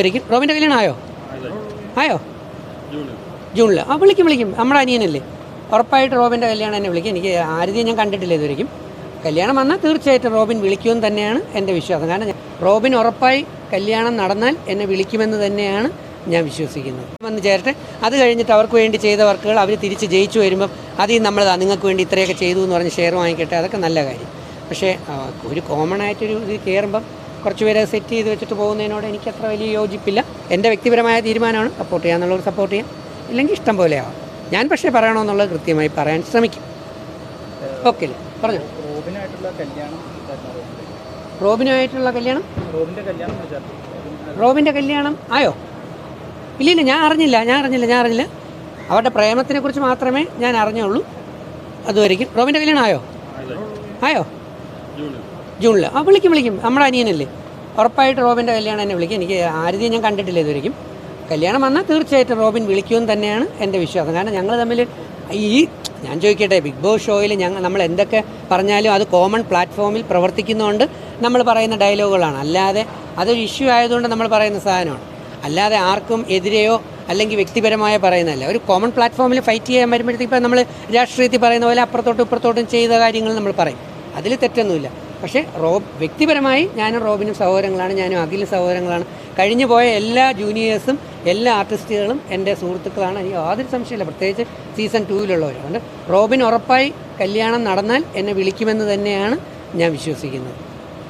ആയിരിക്കും റോബിന്റെ കല്യാണം ആയോ? ആയോ? ജൂണിൽ ആ വിളിക്കും വിളിക്കും. നമ്മുടെ അനിയനല്ലേ. ഉറപ്പായിട്ട് റോബിന്റെ കല്യാണം എന്നെ വിളിക്കും. എനിക്ക് ആരതിയെ ഞാൻ കണ്ടിട്ടില്ല ഇതുവരെയും കല്യാണം വന്നാൽ തീർച്ചയായിട്ടും റോബിൻ വിളിക്കുമെന്ന് തന്നെയാണ് എന്റെ വിശ്വാസം. കാരണം റോബിൻ ഉറപ്പായി കല്യാണം നടന്നാൽ എന്നെ വിളിക്കുമെന്ന് തന്നെയാണ് ഞാൻ വിശ്വസിക്കുന്നത്. വന്ന് ചേരട്ടെ. അത് കഴിഞ്ഞിട്ട് അവർക്ക് വേണ്ടി ചെയ്ത വർക്കുകൾ അവർ തിരിച്ച് ജയിച്ചു വരുമ്പം അതിൽ നമ്മൾ നിങ്ങൾക്ക് വേണ്ടി ഇത്രയൊക്കെ ചെയ്തു എന്ന് പറഞ്ഞ് ഷെയർ വാങ്ങിക്കട്ടെ. അതൊക്കെ നല്ല കാര്യം. പക്ഷേ ഒരു കോമൺ ആയിട്ടൊരു ഇത് കയറുമ്പം കുറച്ച് പേരെ സെറ്റ് ചെയ്ത് വെച്ചിട്ട് പോകുന്നതിനോട് എനിക്ക് അത്ര വലിയ യോജിപ്പില്ല. എന്റെ വ്യക്തിപരമായ തീരുമാനമാണ് സപ്പോർട്ട് ചെയ്യാന്നുള്ളവർ സപ്പോർട്ട് ചെയ്യാം. ഇല്ലെങ്കിൽ ഇഷ്ടം ആവാം. ഞാൻ പക്ഷേ പറയണമെന്നുള്ളത് കൃത്യമായി പറയാൻ ശ്രമിക്കും. ഓക്കെ അല്ലേ പറഞ്ഞു. റോബിനായിട്ടുള്ള കല്യാണം റോബിന്റെ? കല്യാണം? ആയോ? ഇല്ലില്ല ഞാൻ അറിഞ്ഞില്ല ഞാൻ അറിഞ്ഞില്ല ഞാൻ അറിഞ്ഞില്ല. അവരുടെ പ്രേമത്തിനെ കുറിച്ച് മാത്രമേ ഞാൻ അറിഞ്ഞുള്ളൂ. അതുവരെയും റോബിന്റെ കല്യാണം ആയോ? ആയോ? ജൂണിൽ ആ വിളിക്കും വിളിക്കും. നമ്മുടെ അനിയനല്ലേ? ഉറപ്പായിട്ട് റോബിന്റെ കല്യാണം എന്നെ വിളിക്കും. എനിക്ക് ആരതിയെ ഞാൻ കണ്ടിട്ടില്ല ഇതുവരെയും കല്യാണം വന്നാൽ തീർച്ചയായിട്ടും റോബിൻ വിളിക്കുമെന്ന് തന്നെയാണ് എന്റെ വിശ്വാസം. കാരണം ഞങ്ങൾ തമ്മിൽ ഈ ഞാൻ ചോദിക്കട്ടെ ബിഗ് ബോസ് ഷോയിൽ ഞങ്ങൾ നമ്മൾ എന്തൊക്കെ പറഞ്ഞാലും അത് കോമൺ പ്ലാറ്റ്ഫോമിൽ പ്രവർത്തിക്കുന്നതുകൊണ്ട് നമ്മൾ പറയുന്ന ഡയലോഗുകളാണ്. അല്ലാതെ അതൊരു ഇഷ്യൂ ആയതുകൊണ്ട് നമ്മൾ പറയുന്ന സാധനമാണ്. അല്ലാതെ ആർക്കും എതിരെയോ അല്ലെങ്കിൽ വ്യക്തിപരമായ പറയുന്നതല്ല. ഒരു കോമൺ പ്ലാറ്റ്ഫോമിൽ ഫൈറ്റ് ചെയ്യാൻ വരുമ്പോഴത്തേക്ക് ഇപ്പം നമ്മൾ രാഷ്ട്രീയത്തിൽ പറയുന്ന പോലെ അപ്പുറത്തോട്ടും ഇപ്പുറത്തോട്ടും ചെയ്ത കാര്യങ്ങൾ നമ്മൾ പറയും. അതിൽ തെറ്റൊന്നുമില്ല. പക്ഷേ റോബ് വ്യക്തിപരമായി ഞാനും റോബിനും സഹോദരങ്ങളാണ് ഞാനും അഖിലും സഹോദരങ്ങളാണ്. കഴിഞ്ഞു പോയ എല്ലാ ജൂനിയേഴ്സും എല്ലാ ആർട്ടിസ്റ്റുകളും എന്റെ സുഹൃത്തുക്കളാണ്. എനിക്ക് യാതൊരു സംശയമില്ല പ്രത്യേകിച്ച് സീസൺ ടൂവിലുള്ളവർ അതുകൊണ്ട് റോബിൻ ഉറപ്പായി കല്യാണം നടന്നാൽ എന്നെ വിളിക്കുമെന്ന് തന്നെയാണ് ഞാൻ വിശ്വസിക്കുന്നത്.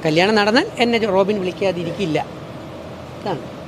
കല്യാണം നടന്നാൽ എന്നെ റോബിൻ വിളിക്കാതിരിക്കില്ല. ഇതാണ്.